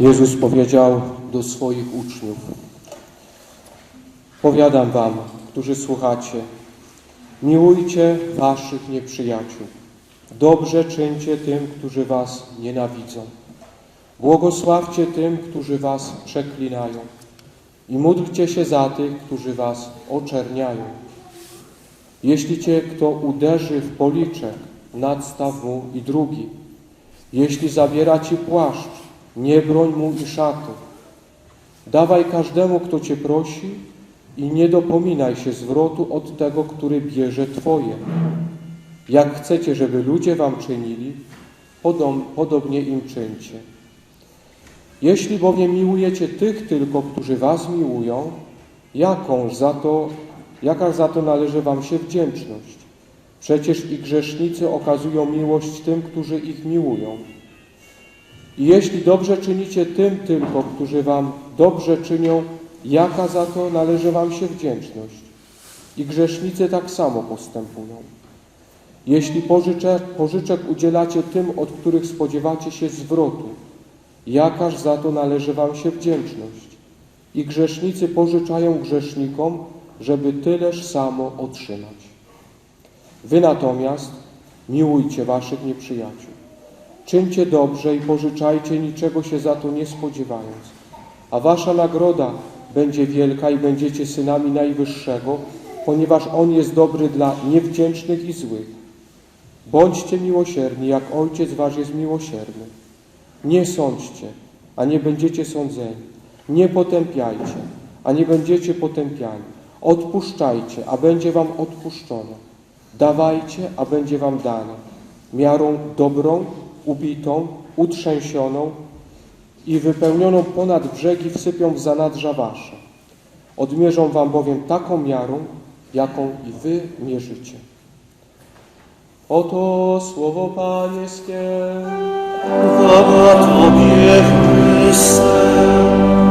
Jezus powiedział do swoich uczniów: Powiadam wam, którzy słuchacie, miłujcie waszych nieprzyjaciół, dobrze czyńcie tym, którzy was nienawidzą, błogosławcie tym, którzy was przeklinają i módlcie się za tych, którzy was oczerniają. Jeśli cię kto uderzy w policzek, nadstaw mu i drugi. Jeśli zabiera ci płaszcz, nie broń mu i szatu. Dawaj każdemu, kto cię prosi i nie dopominaj się zwrotu od tego, który bierze twoje. Jak chcecie, żeby ludzie wam czynili, podob, podobnie im czyńcie. Jeśli bowiem miłujecie tych tylko, którzy was miłują, jakąż za to, jaka za to należy wam się wdzięczność? Przecież i grzesznicy okazują miłość tym, którzy ich miłują. I jeśli dobrze czynicie tym tylko, którzy wam dobrze czynią, jaka za to należy wam się wdzięczność? I grzesznicy tak samo postępują. Jeśli pożyczek, pożyczek udzielacie tym, od których spodziewacie się zwrotu, jakaż za to należy wam się wdzięczność? I grzesznicy pożyczają grzesznikom, żeby tyleż samo otrzymać. Wy natomiast miłujcie waszych nieprzyjaciół. Czyńcie dobrze i pożyczajcie, niczego się za to nie spodziewając. A wasza nagroda będzie wielka i będziecie synami Najwyższego, ponieważ On jest dobry dla niewdzięcznych i złych. Bądźcie miłosierni, jak Ojciec Wasz jest miłosierny. Nie sądźcie, a nie będziecie sądzeni. Nie potępiajcie, a nie będziecie potępiani. Odpuszczajcie, a będzie wam odpuszczone. Dawajcie, a będzie wam dane. Miarą dobrą, ubitą, utrzęsioną i wypełnioną ponad brzegi wsypią w zanadrza wasze. Odmierzą wam bowiem taką miarą, jaką i wy mierzycie. Oto słowo Pańskie. Chwała Tobie, Chryste.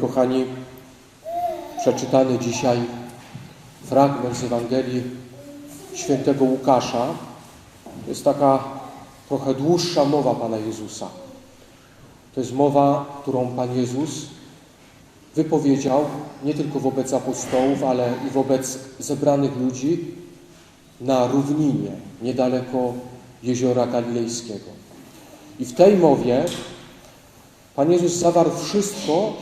Kochani, przeczytany dzisiaj fragment z Ewangelii świętego Łukasza to jest taka trochę dłuższa mowa Pana Jezusa. To jest mowa, którą Pan Jezus wypowiedział nie tylko wobec apostołów, ale i wobec zebranych ludzi na równinie, niedaleko jeziora Galilejskiego. I w tej mowie Pan Jezus zawarł wszystko,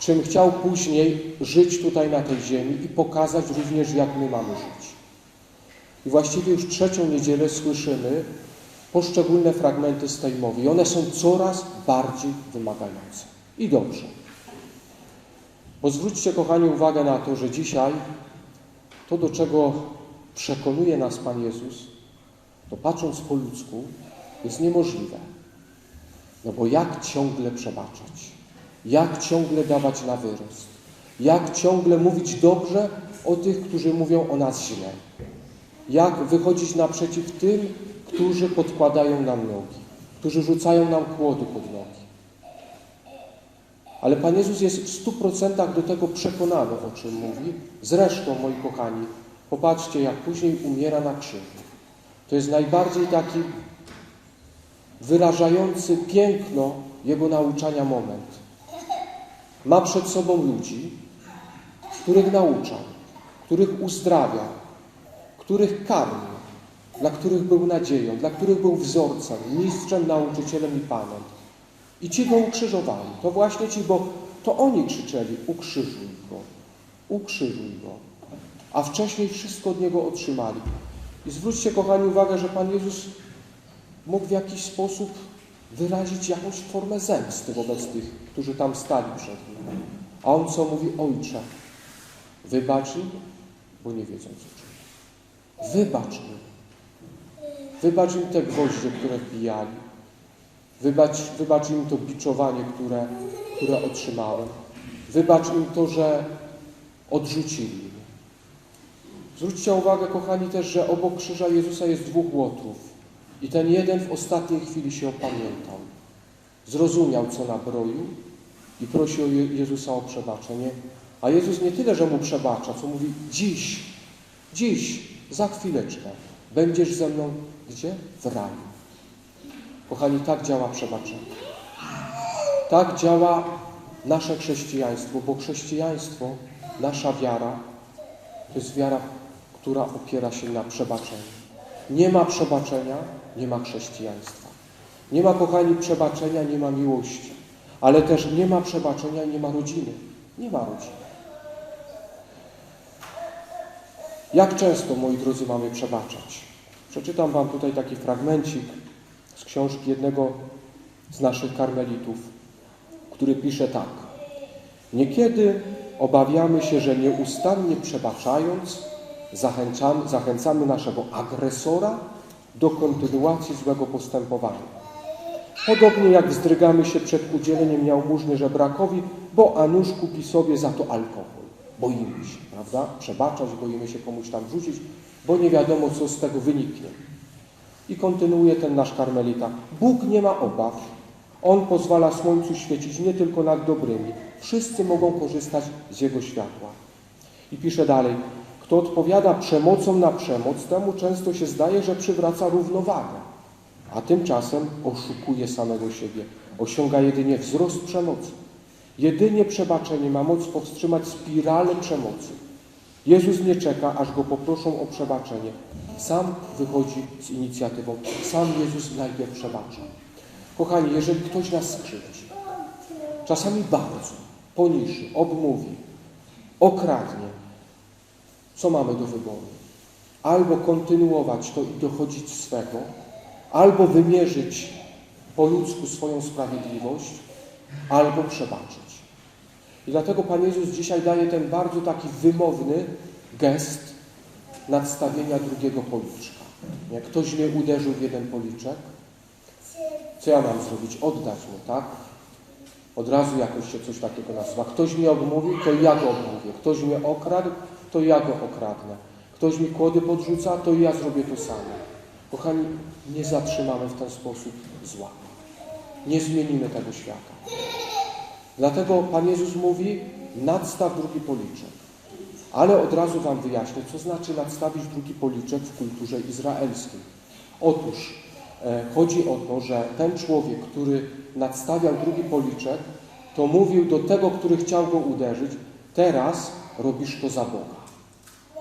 czym chciał później żyć tutaj na tej ziemi i pokazać również, jak my mamy żyć. I właściwie już trzecią niedzielę słyszymy poszczególne fragmenty z tej mowy i one są coraz bardziej wymagające. I dobrze. Bo zwróćcie, kochani, uwagę na to, że dzisiaj to, do czego przekonuje nas Pan Jezus, to patrząc po ludzku, jest niemożliwe. No bo jak ciągle przebaczać? Jak ciągle dawać na wyrost? Jak ciągle mówić dobrze o tych, którzy mówią o nas źle? Jak wychodzić naprzeciw tym, którzy podkładają nam nogi, którzy rzucają nam kłody pod nogi? Ale Pan Jezus jest w stu procentach do tego przekonany, o czym mówi. Zresztą, moi kochani, popatrzcie, jak później umiera na krzyżu. To jest najbardziej taki wyrażający piękno Jego nauczania moment. Ma przed sobą ludzi, których nauczał, których uzdrawiał, których karmił, dla których był nadzieją, dla których był wzorcem, mistrzem, nauczycielem i Panem. I ci go ukrzyżowali. To właśnie ci, bo to oni krzyczeli, ukrzyżuj go, ukrzyżuj go. A wcześniej wszystko od niego otrzymali. I zwróćcie, kochani, uwagę, że Pan Jezus mógł w jakiś sposób wyrazić jakąś formę zemsty wobec tych, którzy tam stali przed nim. A on co mówi? Ojcze, wybacz im, bo nie wiedzą, co czynią. Wybacz im. Wybacz im te gwoździe, które wbijali. Wybacz, wybacz im to biczowanie, które, które otrzymałem. Wybacz im to, że odrzucili mnie. Zwróćcie uwagę, kochani, też, że obok krzyża Jezusa jest dwóch łotrów. I ten jeden w ostatniej chwili się opamiętał. Zrozumiał, co nabroił i prosi o Je- Jezusa o przebaczenie. A Jezus nie tyle, że mu przebacza, co mówi dziś, dziś, za chwileczkę będziesz ze mną gdzie? W raju. Kochani, tak działa przebaczenie. Tak działa nasze chrześcijaństwo, bo chrześcijaństwo, nasza wiara, to jest wiara, która opiera się na przebaczeniu. Nie ma przebaczenia, nie ma chrześcijaństwa. Nie ma, kochani, przebaczenia, nie ma miłości. Ale też nie ma przebaczenia nie ma rodziny. Nie ma rodziny. Jak często, moi drodzy, mamy przebaczać? Przeczytam Wam tutaj taki fragmencik z książki jednego z naszych karmelitów, który pisze tak. Niekiedy obawiamy się, że nieustannie przebaczając, zachęcamy, zachęcamy naszego agresora do kontynuacji złego postępowania. Podobnie jak wzdrygamy się przed udzieleniem jałmużny żebrakowi, bo a nuż kupi sobie za to alkohol. Boimy się, prawda? Przebaczać, boimy się komuś tam rzucić, bo nie wiadomo, co z tego wyniknie. I kontynuuje ten nasz karmelita. Bóg nie ma obaw. On pozwala słońcu świecić nie tylko nad dobrymi. Wszyscy mogą korzystać z Jego światła. I pisze dalej. Kto odpowiada przemocą na przemoc, temu często się zdaje, że przywraca równowagę. A tymczasem oszukuje samego siebie. Osiąga jedynie wzrost przemocy. Jedynie przebaczenie ma moc powstrzymać spiralę przemocy. Jezus nie czeka, aż go poproszą o przebaczenie. Sam wychodzi z inicjatywą. Sam Jezus najpierw przebacza. Kochani, jeżeli ktoś nas skrzywdzi, czasami bardzo, poniży, obmówi, okradnie, co mamy do wyboru? Albo kontynuować to i dochodzić swego, albo wymierzyć po ludzku swoją sprawiedliwość, albo przebaczyć. I dlatego Pan Jezus dzisiaj daje ten bardzo taki wymowny gest nadstawienia drugiego policzka. Jak ktoś mnie uderzył w jeden policzek, co ja mam zrobić? Oddać mu, tak? Od razu jakoś się coś takiego nazywa. Ktoś mnie obmówił, to ja go obmówię. Ktoś mnie okradł, to ja go okradnę. Ktoś mi kłody podrzuca, to ja zrobię to samo. Kochani, nie zatrzymamy w ten sposób zła. Nie zmienimy tego świata. Dlatego Pan Jezus mówi, nadstaw drugi policzek. Ale od razu Wam wyjaśnię, co znaczy nadstawić drugi policzek w kulturze izraelskiej. Otóż e, chodzi o to, że ten człowiek, który nadstawiał drugi policzek, to mówił do tego, który chciał go uderzyć, teraz robisz to za Boga.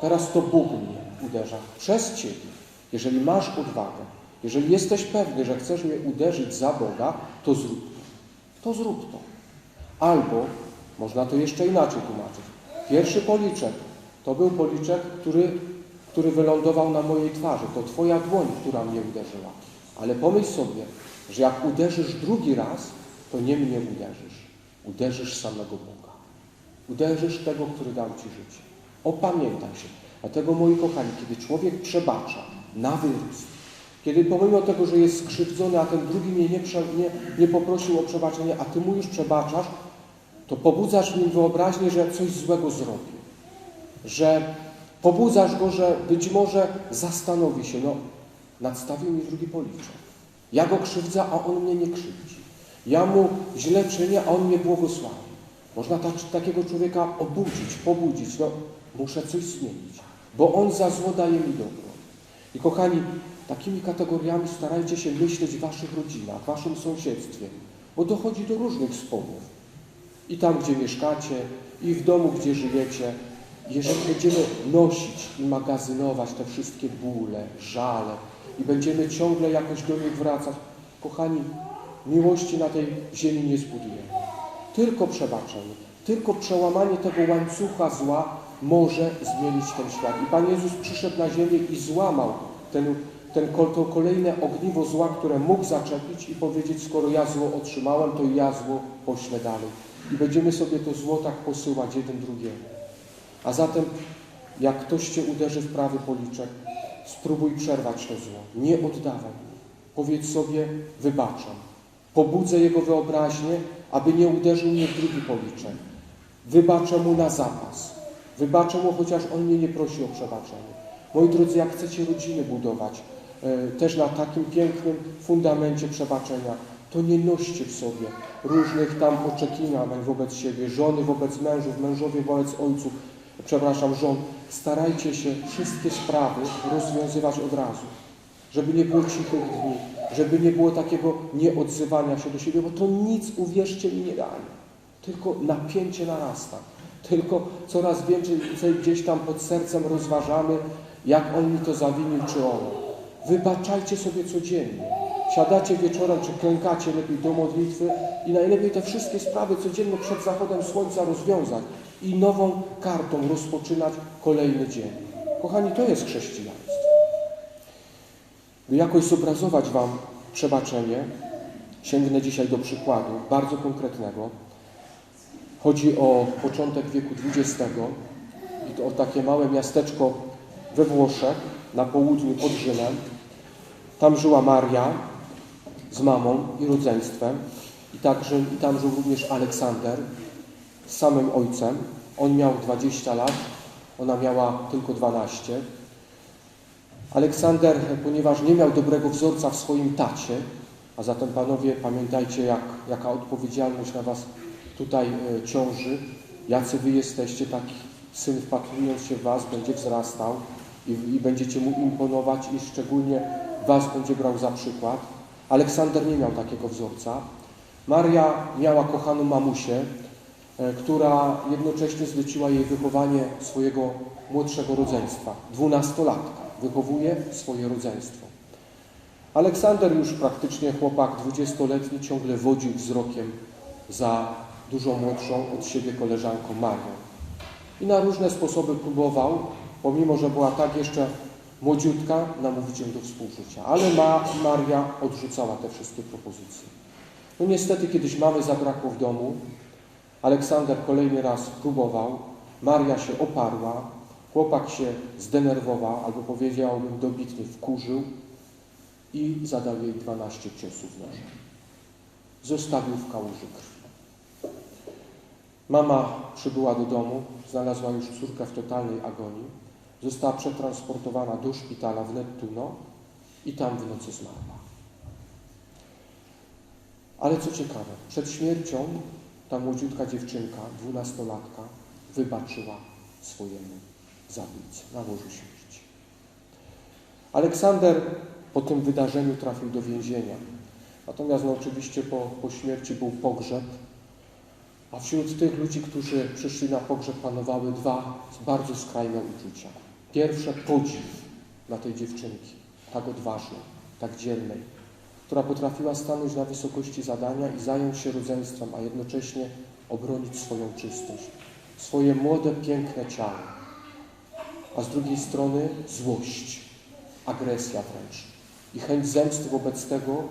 Teraz to Bóg mnie uderza przez Ciebie. Jeżeli masz odwagę, jeżeli jesteś pewny, że chcesz mnie uderzyć za Boga, to zrób to. To zrób to. Albo można to jeszcze inaczej tłumaczyć. Pierwszy policzek to był policzek, który, który wylądował na mojej twarzy. To Twoja dłoń, która mnie uderzyła. Ale pomyśl sobie, że jak uderzysz drugi raz, to nie mnie uderzysz. Uderzysz samego Boga. Uderzysz tego, który dał Ci życie. Opamiętaj się. Dlatego, moi kochani, kiedy człowiek przebacza na wyrost, kiedy pomimo tego, że jest skrzywdzony, a ten drugi mnie nie, prze, nie, nie poprosił o przebaczenie, a Ty mu już przebaczasz, to pobudzasz w nim wyobraźnię, że coś złego zrobił. Że pobudzasz go, że być może zastanowi się, no nadstawił mi drugi policzek. Ja go krzywdzę, a on mnie nie krzywdzi. Ja mu źle czynię, a on mnie błogosławi. Można tak, takiego człowieka obudzić, pobudzić. No, muszę coś zmienić, bo on za zło daje mi dobro. I kochani, takimi kategoriami starajcie się myśleć w waszych rodzinach, w waszym sąsiedztwie, bo dochodzi do różnych sporów. I tam, gdzie mieszkacie, i w domu, gdzie żyjecie. Jeżeli będziemy nosić i magazynować te wszystkie bóle, żale i będziemy ciągle jakoś do nich wracać, kochani, miłości na tej ziemi nie zbudujemy. Tylko przebaczenie, tylko przełamanie tego łańcucha zła może zmienić ten świat. I Pan Jezus przyszedł na ziemię i złamał ten, ten, to kolejne ogniwo zła, które mógł zaczepić i powiedzieć, skoro ja zło otrzymałem, to ja zło poślę dalej. I będziemy sobie to zło tak posyłać jeden drugiemu. A zatem, jak ktoś Cię uderzy w prawy policzek, spróbuj przerwać to zło. Nie oddawaj. Powiedz sobie, wybaczam. Pobudzę jego wyobraźnię, aby nie uderzył mnie w drugi policzek. Wybaczę mu na zapas. Wybaczę mu, chociaż on mnie nie prosi o przebaczenie. Moi drodzy, jak chcecie rodziny budować, e, też na takim pięknym fundamencie przebaczenia, to nie noście w sobie różnych tam oczekiwań wobec siebie, żony wobec mężów, mężowie wobec ojców, przepraszam, żon. Starajcie się wszystkie sprawy rozwiązywać od razu, żeby nie było cichych dni, żeby nie było takiego nieodzywania się do siebie, bo to nic, uwierzcie mi, nie daje. Tylko napięcie narasta. Tylko coraz więcej gdzieś tam pod sercem rozważamy, jak on mi to zawinił, czy ono. Wybaczajcie sobie codziennie. Siadacie wieczorem, czy klękacie lepiej do modlitwy i najlepiej te wszystkie sprawy codziennie przed zachodem słońca rozwiązać i nową kartą rozpoczynać kolejny dzień. Kochani, to jest chrześcijaństwo. By jakoś zobrazować Wam przebaczenie, sięgnę dzisiaj do przykładu bardzo konkretnego. Chodzi o początek wieku XX i to o takie małe miasteczko we Włoszech, na południu pod Rzymem. Tam żyła Maria z mamą i rodzeństwem i, także, i tam żył również Aleksander z samym ojcem. On miał 20 lat, ona miała tylko 12. Aleksander, ponieważ nie miał dobrego wzorca w swoim tacie, a zatem panowie pamiętajcie, jak, jaka odpowiedzialność na was tutaj e, ciąży, jacy wy jesteście, taki syn wpatrując się w was będzie wzrastał i, i będziecie mu imponować i szczególnie was będzie brał za przykład. Aleksander nie miał takiego wzorca. Maria miała kochaną mamusię, e, która jednocześnie zleciła jej wychowanie swojego młodszego rodzeństwa, dwunastolatka. Wychowuje swoje rodzeństwo. Aleksander już praktycznie chłopak dwudziestoletni ciągle wodził wzrokiem za dużo młodszą od siebie koleżanką Marią. I na różne sposoby próbował, pomimo że była tak jeszcze młodziutka, namówić ją do współżycia. Ale ma, Maria odrzucała te wszystkie propozycje. No niestety kiedyś mamy zabrakło w domu. Aleksander kolejny raz próbował. Maria się oparła. Chłopak się zdenerwował, albo powiedziałbym dobitnie wkurzył i zadał jej 12 ciosów nożem. Zostawił w kałuży krwi. Mama przybyła do domu, znalazła już córkę w totalnej agonii. Została przetransportowana do szpitala w Nettuno i tam w nocy zmarła. Ale co ciekawe, przed śmiercią ta młodziutka dziewczynka, dwunastolatka, wybaczyła swojemu zabójcy na łożu śmierci. Aleksander po tym wydarzeniu trafił do więzienia. Natomiast no, oczywiście po, po śmierci był pogrzeb, a wśród tych ludzi, którzy przyszli na pogrzeb, panowały dwa bardzo skrajne uczucia. Pierwsze podziw dla tej dziewczynki, tak odważnej, tak dzielnej, która potrafiła stanąć na wysokości zadania i zająć się rodzeństwem, a jednocześnie obronić swoją czystość, swoje młode, piękne ciało. A z drugiej strony złość, agresja wręcz i chęć zemsty wobec tego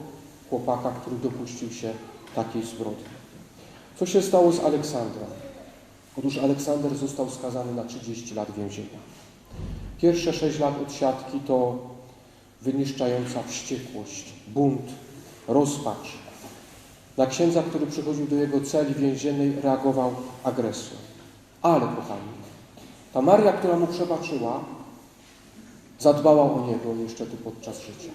chłopaka, który dopuścił się takiej zbrodni. Co się stało z Aleksandrem? Otóż Aleksander został skazany na 30 lat więzienia. Pierwsze 6 lat odsiadki to wyniszczająca wściekłość, bunt, rozpacz. Na księdza, który przychodził do jego celi więziennej, reagował agresją. Ale, kochani, ta Maria, która mu przebaczyła, zadbała o niego jeszcze tu podczas życia.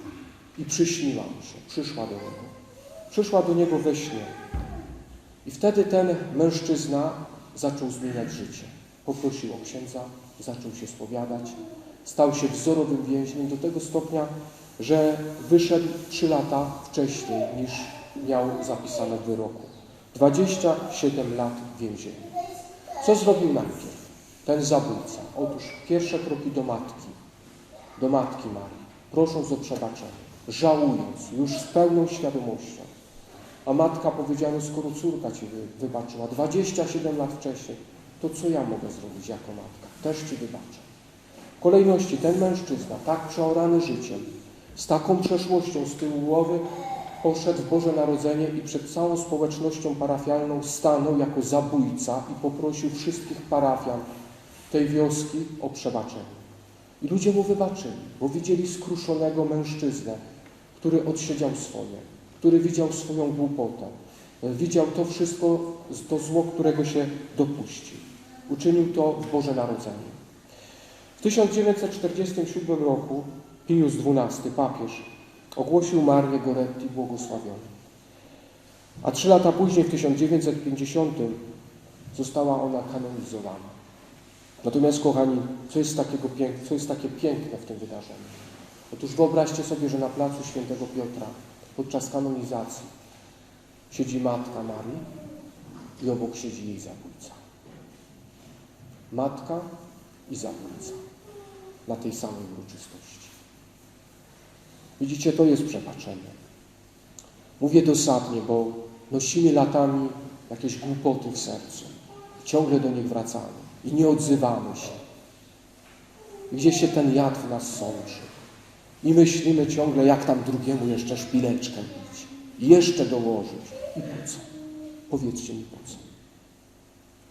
I przyśniła mu się, przyszła do niego. Przyszła do niego we śnie. I wtedy ten mężczyzna zaczął zmieniać życie. Poprosił o księdza, zaczął się spowiadać, stał się wzorowym więźniem do tego stopnia, że wyszedł trzy lata wcześniej niż miał zapisane w wyroku. 27 lat więzienia. Co zrobił najpierw ten zabójca? Otóż pierwsze kroki do matki, do matki Marii, prosząc o przebaczenie, żałując już z pełną świadomością. A matka powiedziała, skoro córka Ci wybaczyła 27 lat wcześniej, to co ja mogę zrobić jako matka? Też Ci wybaczę. W kolejności ten mężczyzna, tak przeorany życiem, z taką przeszłością z tyłu głowy, poszedł w Boże Narodzenie i przed całą społecznością parafialną stanął jako zabójca i poprosił wszystkich parafian tej wioski o przebaczenie. I ludzie mu wybaczyli, bo widzieli skruszonego mężczyznę, który odsiedział swoje, który widział swoją głupotę, widział to wszystko, to zło, którego się dopuścił. Uczynił to w Boże Narodzenie. W 1947 roku Pius XII, papież, ogłosił Marię Goretti błogosławioną. A trzy lata później, w 1950, została ona kanonizowana. Natomiast, kochani, co jest, takiego pięk- co jest takie piękne w tym wydarzeniu? Otóż wyobraźcie sobie, że na placu Świętego Piotra podczas kanonizacji siedzi Matka Marii i obok siedzi jej zabójca. Matka i zabójca na tej samej uroczystości. Widzicie, to jest przebaczenie. Mówię dosadnie, bo nosimy latami jakieś głupoty w sercu. Ciągle do nich wracamy i nie odzywamy się. Gdzieś się ten jad w nas sączy. I myślimy ciągle, jak tam drugiemu jeszcze szpileczkę bić. I jeszcze dołożyć. I po co? Powiedzcie mi po co.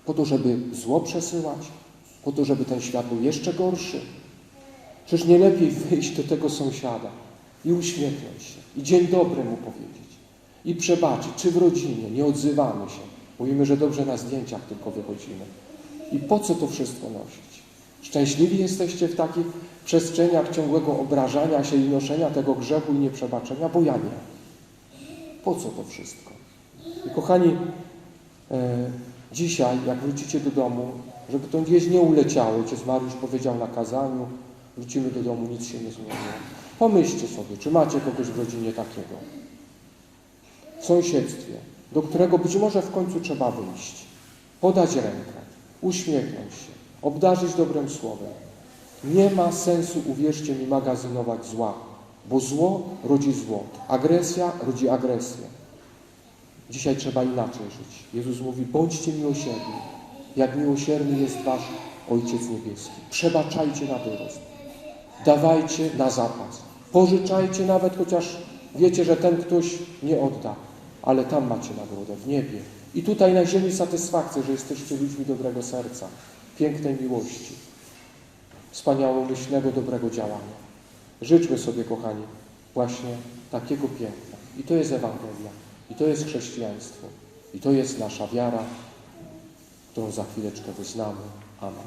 Po to, żeby zło przesyłać? Po to, żeby ten świat był jeszcze gorszy? Czyż nie lepiej wyjść do tego sąsiada i uśmiechnąć się, i dzień dobry mu powiedzieć, i przebaczyć, czy w rodzinie nie odzywamy się. Mówimy, że dobrze na zdjęciach tylko wychodzimy. I po co to wszystko nosić? Szczęśliwi jesteście w takich przestrzeniach ciągłego obrażania się i noszenia tego grzechu i nieprzebaczenia, bo ja nie. Po co to wszystko? I kochani, e, dzisiaj, jak wrócicie do domu, żeby to gdzieś nie uleciało, ojciec Mariusz powiedział na kazaniu, wrócimy do domu, nic się nie zmieniło. Pomyślcie sobie, czy macie kogoś w rodzinie takiego, w sąsiedztwie, do którego być może w końcu trzeba wyjść, podać rękę, uśmiechnąć się, obdarzyć dobrym słowem. Nie ma sensu, uwierzcie mi, magazynować zła, bo zło rodzi zło, agresja rodzi agresję. Dzisiaj trzeba inaczej żyć. Jezus mówi, bądźcie miłosierni, jak miłosierny jest Wasz Ojciec Niebieski. Przebaczajcie na wyrost. Dawajcie na zapas. Pożyczajcie nawet, chociaż wiecie, że ten ktoś nie odda, ale tam macie nagrodę, w niebie. I tutaj na ziemi satysfakcję, że jesteście ludźmi dobrego serca, pięknej miłości, wspaniałomyślnego, dobrego działania. Życzmy sobie, kochani, właśnie takiego piękna. I to jest Ewangelia, i to jest chrześcijaństwo, i to jest nasza wiara, którą za chwileczkę wyznamy. Amen.